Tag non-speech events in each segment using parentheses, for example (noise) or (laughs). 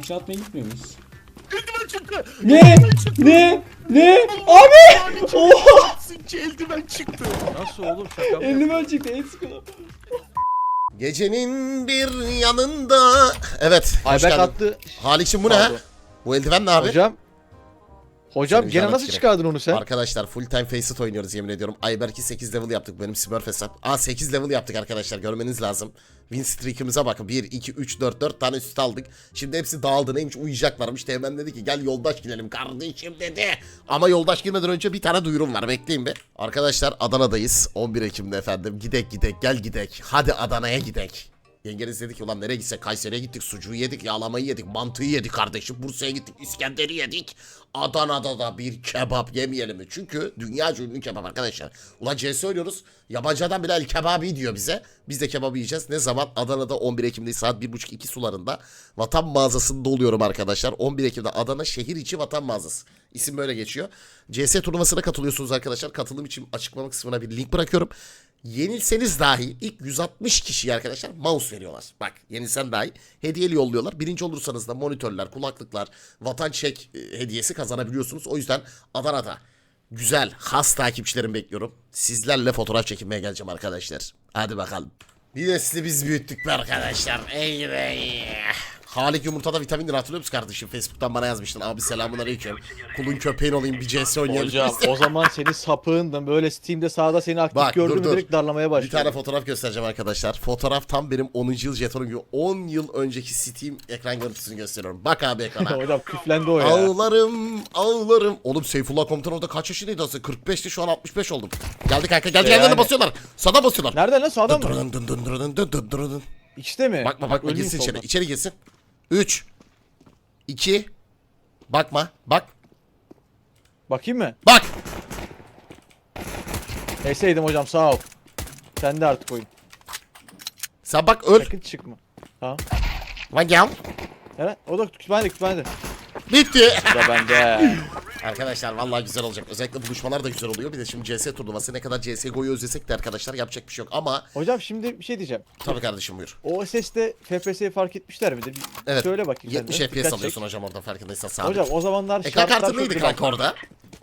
Aşağı atmaya gitmiyor muyuz? Eldiven çıktı. Ne? Eldiven çıktı. Ne? Ne? Abi! Oha! Sinci eldiven çıktı. Nasıl oğlum şaka mı? Eldiven çıktı en sıkıntı. Gecenin bir yanında. Evet. hoş Ayberk geldin. attı. Halik'cim bu ne? Pardon. Bu eldiven ne abi? Hocam. Hocam Senin gene nasıl çıkardın onu sen? Arkadaşlar full time Faceit oynuyoruz yemin ediyorum. Ayberk'i 8 level yaptık benim Smurf hesap. Aa 8 level yaptık arkadaşlar görmeniz lazım. Win streak'imize bakın. 1, 2, 3, 4, 4 tane üst aldık. Şimdi hepsi dağıldı neymiş uyuyacaklarmış. Teğmen dedi ki gel yoldaş gidelim kardeşim dedi. Ama yoldaş girmeden önce bir tane duyurum var bekleyin be. Arkadaşlar Adana'dayız 11 Ekim'de efendim. Gidek gidek gel gidek. Hadi Adana'ya gidek. Yengeniz dedi ki ulan nereye gitsek Kayseri'ye gittik sucuğu yedik yağlamayı yedik mantıyı yedik kardeşim Bursa'ya gittik İskender'i yedik Adana'da da bir kebap yemeyelim mi? Çünkü dünya ünlü kebap arkadaşlar. Ulan CS oynuyoruz yabancı adam bile el kebabı diyor bize. Biz de kebabı yiyeceğiz. Ne zaman? Adana'da 11 Ekim'de saat 1.30-2 sularında vatan mağazasında oluyorum arkadaşlar. 11 Ekim'de Adana şehir içi vatan mağazası. İsim böyle geçiyor. CS turnuvasına katılıyorsunuz arkadaşlar. Katılım için açıklama kısmına bir link bırakıyorum. Yenilseniz dahi ilk 160 kişiye arkadaşlar mouse veriyorlar. Bak yenilsen dahi hediyeli yolluyorlar. Birinci olursanız da monitörler, kulaklıklar, vatan çek e, hediyesi kazanabiliyorsunuz. O yüzden Adana'da güzel, has takipçilerim bekliyorum. Sizlerle fotoğraf çekinmeye geleceğim arkadaşlar. Hadi bakalım. Bir de sizi biz büyüttük be arkadaşlar. Ey ey. Halik Yumurta'da vitamindir hatırlıyor musun kardeşim? Facebook'tan bana yazmıştın. Abi selamun aleyküm. Kulun köpeğin olayım bir CS oynayalım. Hocam o (laughs) zaman seni sapığındım böyle Steam'de sağda seni aktif Bak, gördüm dur, dur. direkt darlamaya Bir başladım. tane fotoğraf göstereceğim arkadaşlar. Fotoğraf tam benim 10. yıl jetonum gibi. 10 yıl önceki Steam ekran görüntüsünü gösteriyorum. Bak abi ekrana. (laughs) Hocam küflendi o ya. ağlarım, ağlarım. Oğlum Seyfullah komutan orada kaç yaşındaydı aslında? 45'ti şu an 65 oldum. Geldi kanka geldi Yani. geldi basıyorlar. Sana basıyorlar. Nerede lan sağda mı? Dın dın dın dın dın dın dın dın. İkisi mi? Bakma bakma Öleyim girsin içeri. İçeri girsin. 3 2 Bakma. Bak. Bakayım mı? Bak. Eseydim hocam sağ ol. Sen de artık oyun. Sen bak öl. Sakın çıkma. Ha? Lan gel. Evet o da kütüphanede kütüphanede. Bitti. Bu da bende. (laughs) Arkadaşlar vallahi güzel olacak. Özellikle buluşmalar da güzel oluyor. Bir de şimdi CS turnuvası ne kadar CSGO'yu özlesek de arkadaşlar yapacak bir şey yok. Ama hocam şimdi bir şey diyeceğim. tabii kardeşim buyur. O SS'de FPS'yi fark etmişler mi de? Bir Evet. Söyle bakayım. 70 sen de. FPS Dikkat alıyorsun çek. hocam orada farkındaysan sabit. Hocam o zamanlar Ekran şartlar kartı çok neydi kanka orada?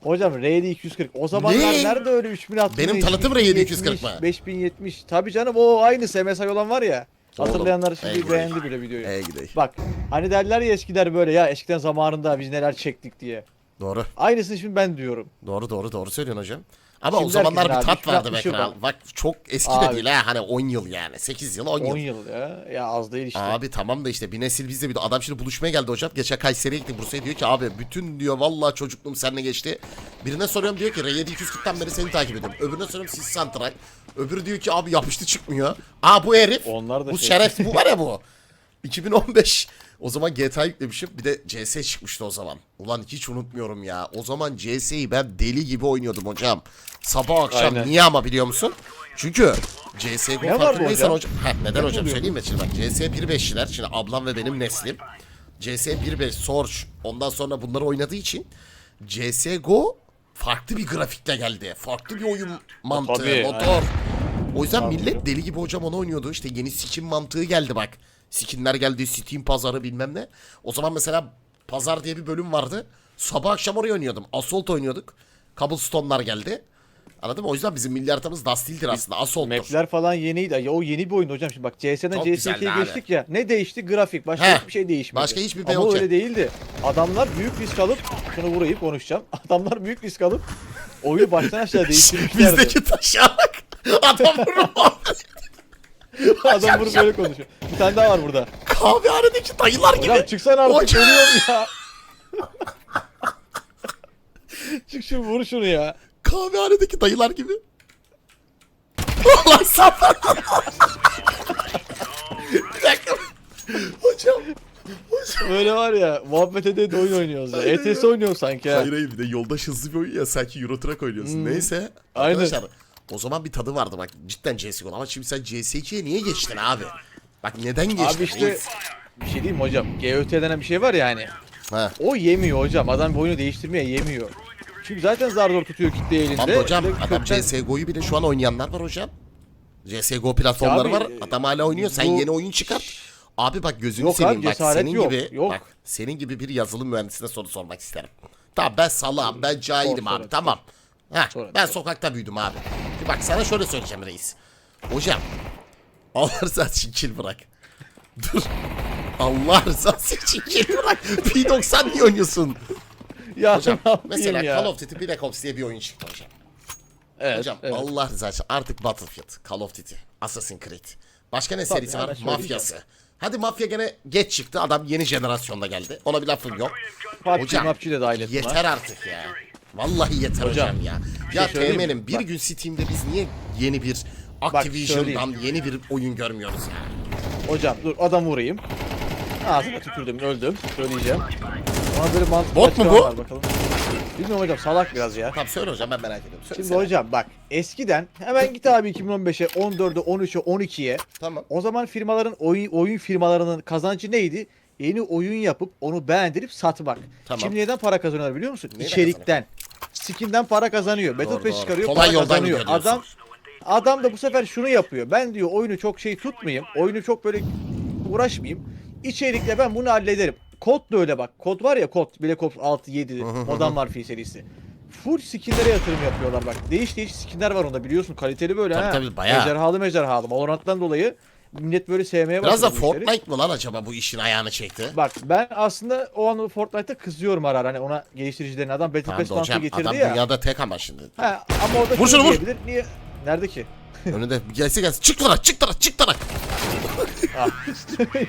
Hocam RD 240. O zamanlar Ne? nerede öyle 3060? Benim tanıtım RD 240 mı? 5070. Tabii canım o aynı MSI olan var ya. Oğlum, Hatırlayanlar şimdi ey beğendi bile videoyu. Ey gidey. Bak hani derler ya eskiler böyle ya eskiden zamanında biz neler çektik diye. Doğru. Aynısını şimdi ben diyorum. Doğru doğru doğru söylüyorsun hocam. Ama o Şimdi zamanlar herkesin bir abi, tat vardı be 360 yok kral. Bak çok eski de Abi. değil ha. Hani 10 yıl yani. 8 yıl 10 yıl. 10 yıl ya. Ya az değil işte. Abi tamam da işte bir nesil bizde bir de adam şimdi buluşmaya geldi hocam. Geçen Kayseri'ye gittik Bursa'ya diyor ki abi bütün diyor vallahi çocukluğum seninle geçti. Birine soruyorum diyor ki R7 240'tan beri seni takip ediyorum. Öbürüne soruyorum siz santral. Öbürü diyor ki abi yapıştı çıkmıyor. Aa bu herif. Onlar da bu şey- şeref bu var ya bu. (laughs) 2015. O zaman GTA yüklemişim. Bir de CS çıkmıştı o zaman. Ulan hiç unutmuyorum ya. O zaman CS'yi ben deli gibi oynuyordum hocam. Sabah akşam. Aynen. Niye ama biliyor musun? Çünkü CSGO Ne farkındaysan hocam? hocam. Heh, neden hocam oluyor söyleyeyim mi? Şimdi bak CS 1.5'liler. Şimdi ablam ve benim neslim. CS 1.5 Sorge. Ondan sonra bunları oynadığı için CSGO farklı bir grafikle geldi. Farklı bir oyun mantığı, Tabii, motor. aynen. O yüzden Tabii. millet deli gibi hocam onu oynuyordu. İşte yeni skin mantığı geldi bak. Skinler geldi, Steam pazarı bilmem ne. O zaman mesela pazar diye bir bölüm vardı. Sabah akşam oraya oynuyordum. Assault oynuyorduk. Cobblestone'lar geldi. Anladın mı? O yüzden bizim milli haritamız Dustil'dir aslında. Assault'tur. Map'ler falan yeniydi. Ya o yeni bir oyun hocam şimdi bak CS'den Çok CS2'ye güzeldi abi. geçtik ya. Ne değişti? Grafik. Başka Heh, hiçbir şey değişmedi. başka hiçbir şey Ama yok öyle değildi. Adamlar büyük risk alıp şunu vurayım konuşacağım. (laughs) Adamlar büyük risk alıp oyunu baştan aşağı (laughs) değiştirmişlerdi. Bizdeki taşa. (laughs) Adam bunu (laughs) Adam vurup böyle konuşuyor. Bir tane daha var burada. kahvehanedeki dayılar gibi. Hocam çıksana artık Hocam. ölüyorum ya. (laughs) Çık şu vur şunu ya. Kahvehanedeki dayılar gibi. Allah sabır. Bir dakika. Hocam. Böyle var ya muhabbet ede de oyun oynuyoruz ya. ETS oynuyor sanki ha. Hayır hayır bir de yoldaş hızlı bir oyun ya sanki Euro Truck oynuyorsun. Hmm. Neyse. Aynen. Arkadaşlar o zaman bir tadı vardı bak cidden CSGO ama şimdi sen CS2'ye niye geçtin abi? Bak neden geçtin? Abi işte bir şey diyeyim mi hocam? GOT denen bir şey var ya hani. Ha. O yemiyor hocam. Adam oyunu değiştirmeye yemiyor. Çünkü zaten zar zor tutuyor kitle elinde. Tamam hocam Bir de adam kökten- CSGO'yu bile şu an oynayanlar var hocam. CSGO platformları Ya abi, var. Adam hala oynuyor. Sen bu- yeni oyun çıkart. Abi bak gözünü Yok abi, seveyim bak cesaret senin yok, gibi yok. bak senin gibi bir yazılım mühendisine soru sormak isterim. Tamam ben salağım ben cahilim Sor, abi sor, tamam. Ha, Sor, ben sokakta büyüdüm abi. Bak sana şöyle söyleyeceğim reis. Hocam Allah rızası için kill bırak. Dur. Allah rızası için kill bırak. P90 niye oynuyorsun? Ya Hocam mesela ya? Call of Duty Black Ops diye bir oyun çıktı hocam. Evet, Hocam evet. Allah rızası için artık Battlefield, Call of Duty, Assassin's Creed. Başka ne serisi hemen var? Mafyası. Hadi mafya gene geç çıktı. Adam yeni jenerasyonda geldi. Ona bir lafım yok. PUBG, Hocam, PUBG de dahil ettim Yeter artık ya. Vallahi yeter hocam, Hocam, ya. şey ya mi? TM'nin bir Bak. gün Steam'de biz niye yeni bir Activision'dan yeni bir oyun görmüyoruz ya? Hocam dur adam vurayım. Ağzına tükürdüm öldüm. Söyleyeceğim. Ona böyle mantıklı Bot mu bu? var bakalım. Bilmiyorum hocam salak biraz ya. Tamam söyle hocam ben merak ediyorum. Söyle Şimdi hocam bak eskiden hemen git abi 2015'e 14'e 13'e 12'ye Tamam. o zaman firmaların oyun, oyun firmalarının kazancı neydi? Yeni oyun yapıp onu beğendirip satmak. Tamam. Şimdi neden para kazanıyorlar biliyor musun? Neyden İçerikten. Skinden para kazanıyor. Battle Doğru, Pass doğru. çıkarıyor Kolay para yoldan kazanıyor. gidiyor diyorsun. Adam adam da bu sefer şunu yapıyor. Ben diyor oyunu çok şey tutmayayım. Oyunu çok böyle uğraşmayayım. İçerikle ben bunu hallederim. Kod da öyle bak. Kod var ya kod. Black Ops 6, 7, (laughs) Modern Warfare serisi. Full skinlere yatırım yapıyorlar bak. Değiş değiş skinler var onda biliyorsun. Kaliteli böyle Tabii ha. tabii, bayağı. Ejderhalı mejderhalı. Valorant'tan dolayı millet böyle sevmeye başladı Biraz da bu işleri. Fortnite mı lan acaba bu işin ayağını çekti? Bak ben aslında o an Fortnite'ta kızıyorum ara ara. Hani ona geliştiricilerin adam Battle Tamam Pass da hocam getirdi adam ya. dünyada tek ama şimdi. Ha, ama orada Vur şunu şunu, vur. diyebilir. Niye? Nerede ki? (laughs) Önünde gelse gelse çık tara çık tara çık tara. (laughs)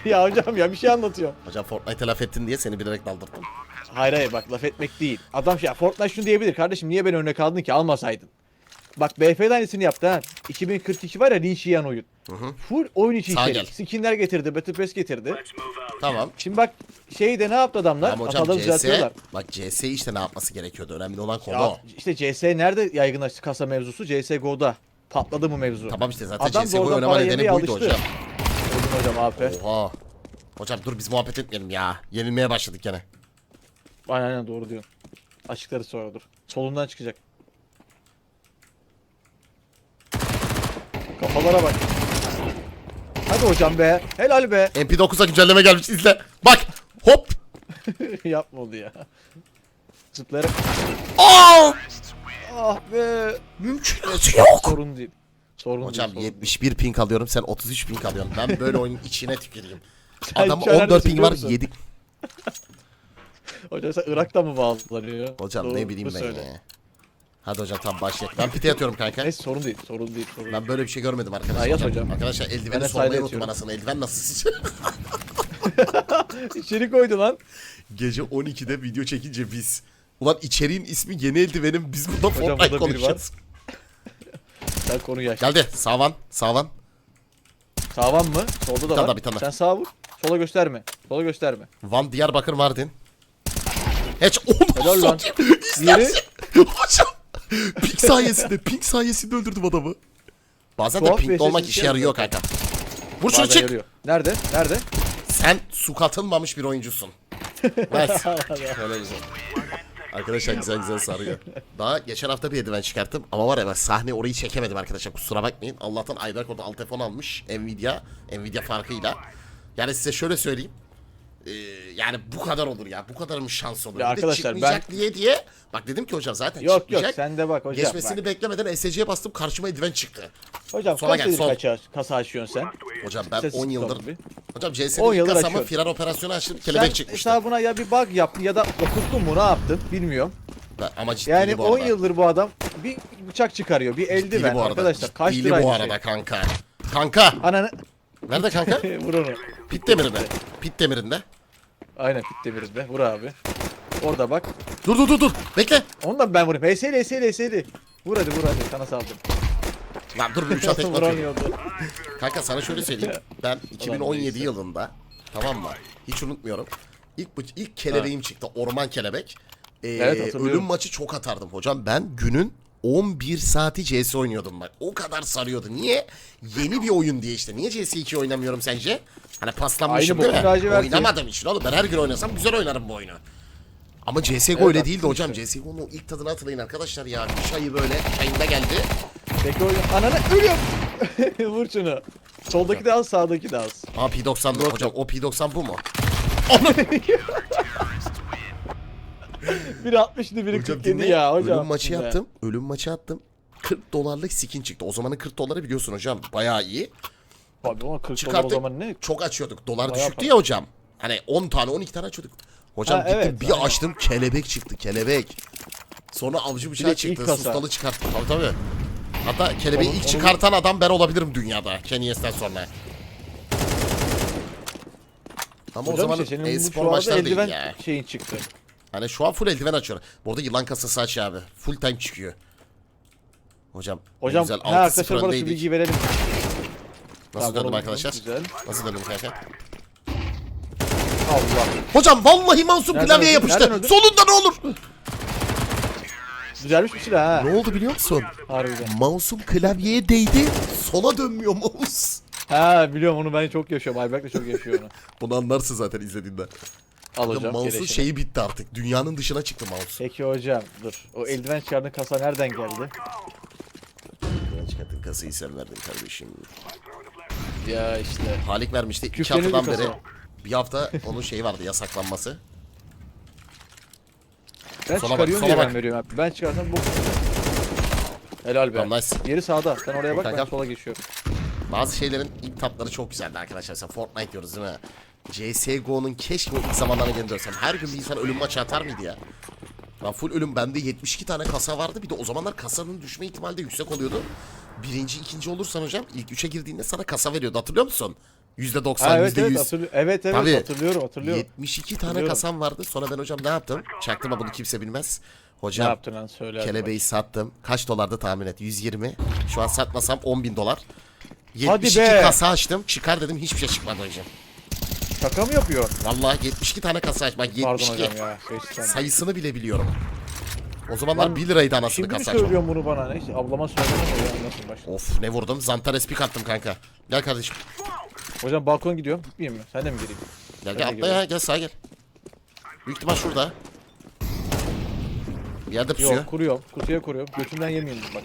ya hocam ya bir şey anlatıyorum. Hocam Fortnite'e laf ettin diye seni bilerek daldırdım. Hayır hayır bak laf etmek değil. Adam ya Fortnite şunu diyebilir. Kardeşim niye beni örnek aldın ki almasaydın. Bak BF'de aynısını yaptı ha. 2042 var ya Lynch yiyen oyun. Full oyun içi Sağ içerik. Skinler getirdi, Battle Pass getirdi. Tamam. Şimdi bak şeyde ne yaptı adamlar? Ama hocam Hataları CS, düzeltiyorlar. bak CS işte ne yapması gerekiyordu. Önemli olan konu Ya o. işte CS nerede yaygınlaştı kasa mevzusu? CSGO'da. Patladı bu mevzu. Tamam işte zaten Adam da CSGO oradan oynama para nedeni yemeye buydu alıştı. hocam. Öldüm hocam AP. Oha. Hocam dur biz muhabbet etmeyelim ya. Yenilmeye başladık gene. Aynen aynen doğru diyorsun. Açıkları sonra dur. Solundan çıkacak. Kafalara bak. Hadi hocam be. Helal be. (laughs) MP9'a güncelleme gelmiş izle. Bak. Hop. Yapma oldu ya. Zıplayarak. Aa! Ah be. Mümkünatı yok. Sorun değil. Sorun Hocam değil. sorun 71 ping alıyorum sen 33 ping alıyorsun. Ben böyle oyunun içine tüküreyim. (laughs) Adam şu an 14 neredesin ping var musun? 7. değil. Hocam sen Irak'ta mı bağlanıyor? Hocam Doğru, ne bileyim ben söyle. ya. Hadi hocam tam başlayalım. Ben pite atıyorum kanka. Neyse sorun değil. Sorun değil. Sorun değil. Ben böyle bir şey görmedim arkadaşlar. Ha, yat hocam. Arkadaşlar Ben eldiveni de sormayı sahile unuttum yatıyorum. anasını. Eldiven nasıl sizce? (laughs) İçeri koydu lan. Gece 12'de video çekince biz. Ulan içeriğin ismi yeni eldivenim. Biz burada Hocam, Fortnite burada biri konuşacağız. (laughs) Sen konuyu aç. Geldi. Savan. Savan. Sağvan mı? Solda da tane var. daha, bir tane Sen sağa vur. Sola gösterme. Sola gösterme. Van Diyarbakır Mardin. Hiç onu Helal lan. satayım. (laughs) Hocam. (laughs) Pink sayesinde, pink sayesinde öldürdüm adamı. Bazen de Tuhaf bir pink olmak eşleşmesi işe yarıyor kanka. Vur şunu Bazen çık. yarıyor. Nerede? Nerede? Sen su katılmamış bir oyuncusun. (laughs) Öyle güzel. Arkadaşlar güzel güzel sarıyor. Daha geçen hafta bir eldiven çıkarttım ama var ya ben sahne orayı çekemedim arkadaşlar kusura bakmayın. Allah'tan Ayberk orada alt telefon almış Nvidia, Nvidia farkıyla. Yani size şöyle söyleyeyim. Ee, yani bu kadar olur ya. Bu kadar mı şans olur? Ya Bir de arkadaşlar çıkmayacak diye diye. Bak dedim ki hocam zaten Yok yok çıkmayacak. sen de bak hocam. Geçmesini bak. beklemeden SC'ye bastım karşıma eldiven çıktı. Hocam Sola kaç gel, yıldır sol. kaça, kasa açıyorsun sen? Hocam ben Ses 10 yıldır. Hocam 10 CS'de ilk yıldır kasamı açıyorum. firar operasyonu açtım Sen kelebek çıkmıştı. hesabına ya bir bug yaptın ya da okuttun mu ne yaptın bilmiyorum. Ben- Ama ciddi Yani bu 10 arada. yıldır bu adam bir bıçak çıkarıyor, bir Ciddili eldiven bu arada. arkadaşlar. Kaç Ciddili lira bu aynı arada şey. kanka. Kanka. Ananı Nerede kanka? (laughs) vur onu. Pit demirinde. Pit demirinde. Aynen pit demirinde. Vur abi. Orada bak. Dur dur dur dur. Bekle. Onu da ben vurayım. HS'li HS'li HS'li. Vur hadi vur hadi sana saldım. Lan dur bir uçağa tekme atıyorum. Kanka sana şöyle söyleyeyim. Ben 2017 neyse. yılında tamam mı? Hiç unutmuyorum. İlk ilk kelebeğim çıktı. Orman kelebek. Ee, Evet, ölüm maçı çok atardım hocam. Ben günün 11 saati CS oynuyordum bak. O kadar sarıyordu. Niye? Yeni bir oyun diye işte. Niye CS2 oynamıyorum sence? Hani paslanmışım Aynı değil mi? laciverti. Oynamadım için oğlum. Ben her gün oynasam güzel oynarım bu oyunu. Ama CSGO öyle değildi hocam. CSGO'nun o ilk tadını hatırlayın arkadaşlar ya. Çayı böyle çayında geldi. Peki oyun. Ananı ölüyorum. (laughs) vur şunu. Soldaki de az sağdaki de az. Aa P90 Yok, hocam o P90 bu mu? (laughs) Biri 60'dı biri Hocam 47 dinle. ya hocam. Ölüm maçı Ne? yaptım. Ölüm maçı attım. 40 dolarlık skin çıktı. O zamanın 40 doları biliyorsun hocam. Bayağı iyi. Abi ama 40 dolar o Çıkarttık. zaman ne? Çok açıyorduk. Dolar Bayağı düşüktü ya hocam. Hani 10 tane 12 tane açıyorduk. Hocam Ha, gittim evet, bir aynen. açtım kelebek çıktı kelebek. Sonra avcı bıçağı ilk çıktı. kasa. Sustalı çıkarttım. Tabii tabii. Hatta kelebeği Onun- ilk onun- çıkartan adam ben olabilirim dünyada. Kenyes'ten sonra. Ama o Hocam zaman işte senin bu e-spor şu anda maçları değil eldiven ya. şeyin çıktı. Hani şu an full eldiven açıyorum. Bu arada yılan kasası aç abi. Full time çıkıyor. Hocam, Hocam güzel ha, 6-0 arkadaşlar bana şu öndeydik. bilgiyi verelim. Nasıl Tamam, döndüm arkadaşlar? Güzel. Nasıl döndüm kanka? Allah. Hocam vallahi Nereden klavyeye yapıştı. Solunda ne olur? Düzelmiş bir silah ha. Ne oldu biliyor musun? Harbiden. Mouse'um klavyeye değdi. Sola dönmüyor mouse. Ha biliyorum onu ben çok yaşıyorum. Ayberk de çok yaşıyor onu. (laughs) Bunu anlarsın zaten izlediğinde. Al Ya hocam. Mouse'un şeyi bitti artık. Dünyanın dışına çıktı mouse. Peki hocam dur. O eldiven çıkardığın kasa nereden geldi? Ben çıkarttım kasayı sen verdin kardeşim. Ya işte. Halik vermişti. iki Küflenir bir haftadan beri. kasa. Bir hafta onun şeyi vardı yasaklanması. Ben Sola bak, çıkarıyorum sola diye bak. ben veriyorum abi. Ben çıkarsam bu. Helal be. Tamam, nice. Yeri sağda. Sen oraya bak ben Kankam. sola geçiyorum. Bazı şeylerin ilk tatları çok güzeldi arkadaşlar. Mesela Fortnite diyoruz değil mi? CSGO'nun keşke o ilk zamanlarına geri dönsem. Her gün bir insan ölüm maçı atar mıydı ya? Lan full ölüm bende 72 tane kasa vardı. Bir de o zamanlar kasanın düşme ihtimali de yüksek oluyordu. Birinci, ikinci olursan hocam ilk üçe girdiğinde sana kasa veriyordu. Hatırlıyor musun? %90, Ha, evet evet %100. hatırlıyorum. Evet evet Tabii. hatırlıyorum hatırlıyorum. 72 tane Hatırlıyorum. kasam vardı. Sonra ben hocam ne yaptım? Çaktırma bunu kimse bilmez. Ne Hocam yaptın lan söyle. hadi kelebeği sattım. Kaç dolardı tahmin et? 120. Şu an satmasam 10 bin dolar. Hadi 72 be. kasa açtım. Çıkar dedim hiçbir şey çıkmadı hocam. Şaka mı yapıyor? Vallahi 72 tane kasa aç. Bak 72. Pardon hocam ya. Seçtim. Sayısını bile biliyorum. O zamanlar Lan, 1 liraydı anasını Şimdi kasa açmak. söylüyorsun bunu bana? Neyse ablama başta. Of ne vurdum. Zantares pik attım kanka. Gel kardeşim. Hocam balkona gidiyorum. Gitmeyeyim mi? Sen de mi gireyim? Gel gel atla ya. Gel sağa gel. Büyük ihtimal şurada. Bir yerde pusuyor. Yok kuruyorum. Kutuya kuruyorum. Götümden yemeyeyim bak.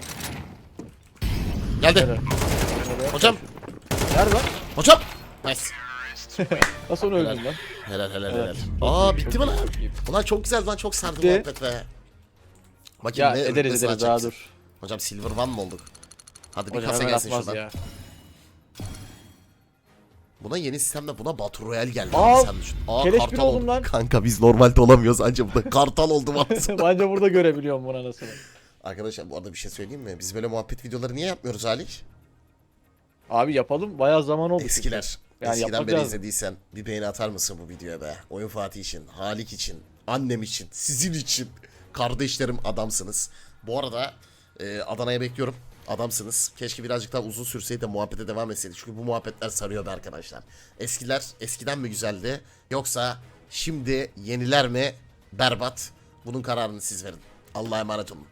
Geldi. Oraya- Hocam. Nerede lan? Hocam. Nice. Nasıl onu öldün lan? Helal helal helal. Aa bitti mi lan? Ulan çok güzel lan çok sardı Bitti. muhabbet be. Bakayım Ya ne ederiz ırklasını ederiz daha açacaksın? dur. Hocam Silver One mı olduk? Hadi bir Hocam kasa hemen gelsin atmaz şuradan. ya. Buna yeni sistemde buna Battle Royale geldi. Aa, Sen düşün. Aa keleş kartal oldum oldu. lan. Kanka biz normalde olamıyoruz anca burada kartal oldum (laughs) aslında. Bence burada görebiliyorum buna nasıl. Arkadaşlar bu arada bir şey söyleyeyim mi? Biz böyle muhabbet videoları niye yapmıyoruz Halik? Abi yapalım. Bayağı zaman oldu. Eskiler. Yani Eskiden beri lazım. izlediysen bir beğeni atar mısın bu videoya be? Oyun Fatih için, Halik için, annem için, sizin için. Kardeşlerim adamsınız. Bu arada e, Adana'ya bekliyorum. Adamsınız. Keşke birazcık daha uzun sürseydi de muhabbete devam etseydik. Çünkü bu muhabbetler sarıyordu arkadaşlar. Eskiler eskiden mi güzeldi? Yoksa şimdi yeniler mi berbat? Bunun kararını siz verin. Allah'a emanet olun.